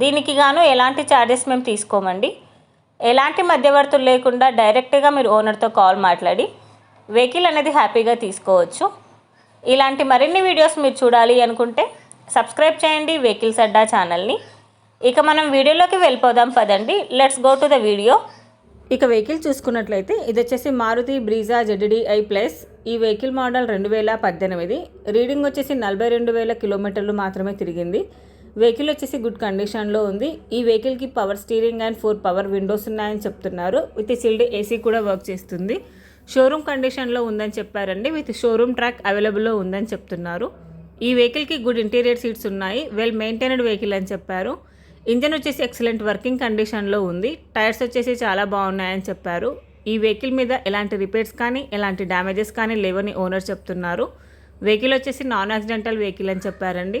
దీనికి గాను ఎలాంటి ఛార్జెస్ మేము తీసుకోమండి. ఎలాంటి మధ్యవర్తులు లేకుండా డైరెక్ట్గా మీరు ఓనర్తో కాల్ మాట్లాడి వెహికల్ అనేది హ్యాపీగా తీసుకోవచ్చు. ఇలాంటి మరిన్ని వీడియోస్ మీరు చూడాలి అనుకుంటే సబ్స్క్రైబ్ చేయండి వెహికల్స్ అడ్డా ఛానల్ని ఇక మనం వీడియోలోకి వెళ్ళిపోదాం పదండి. Let's go to the video ఇక వెహికల్ చూసుకున్నట్లయితే ఇది వచ్చేసి మారుతి బ్రీజా జెడ్డిఐ ప్లస్. ఈ వెహికల్ మోడల్ రెండు వేల పద్దెనిమిది. రీడింగ్ వచ్చేసి నలభై రెండు వేల కిలోమీటర్లు మాత్రమే తిరిగింది. వెహికల్ వచ్చేసి గుడ్ కండిషన్లో ఉంది. ఈ వెహికల్కి power steering and four power windows ఉన్నాయని చెప్తున్నారు. విత్ సిల్డ్ ఏసీ కూడా వర్క్ చేస్తుంది. షోరూమ్ కండిషన్లో ఉందని చెప్పారండి. విత్ షోరూమ్ ట్రాక్ అవైలబుల్లో ఉందని చెప్తున్నారు. ఈ వెహికల్కి గుడ్ ఇంటీరియర్ సీట్స్ ఉన్నాయి. వెల్ మెయింటైనడ్ వెహికల్ అని చెప్పారు. ఇంజన్ వచ్చేసి ఎక్సలెంట్ వర్కింగ్ కండిషన్లో ఉంది. టైర్స్ వచ్చేసి చాలా బాగున్నాయని చెప్పారు. ఈ వెహికల్ మీద ఎలాంటి రిపేర్స్ కానీ ఎలాంటి డ్యామేజెస్ కానీ లేవని ఓనర్ చెప్తున్నారు. వెహికల్ వచ్చేసి నాన్ యాక్సిడెంటల్ వెహికల్ అని చెప్పారండి.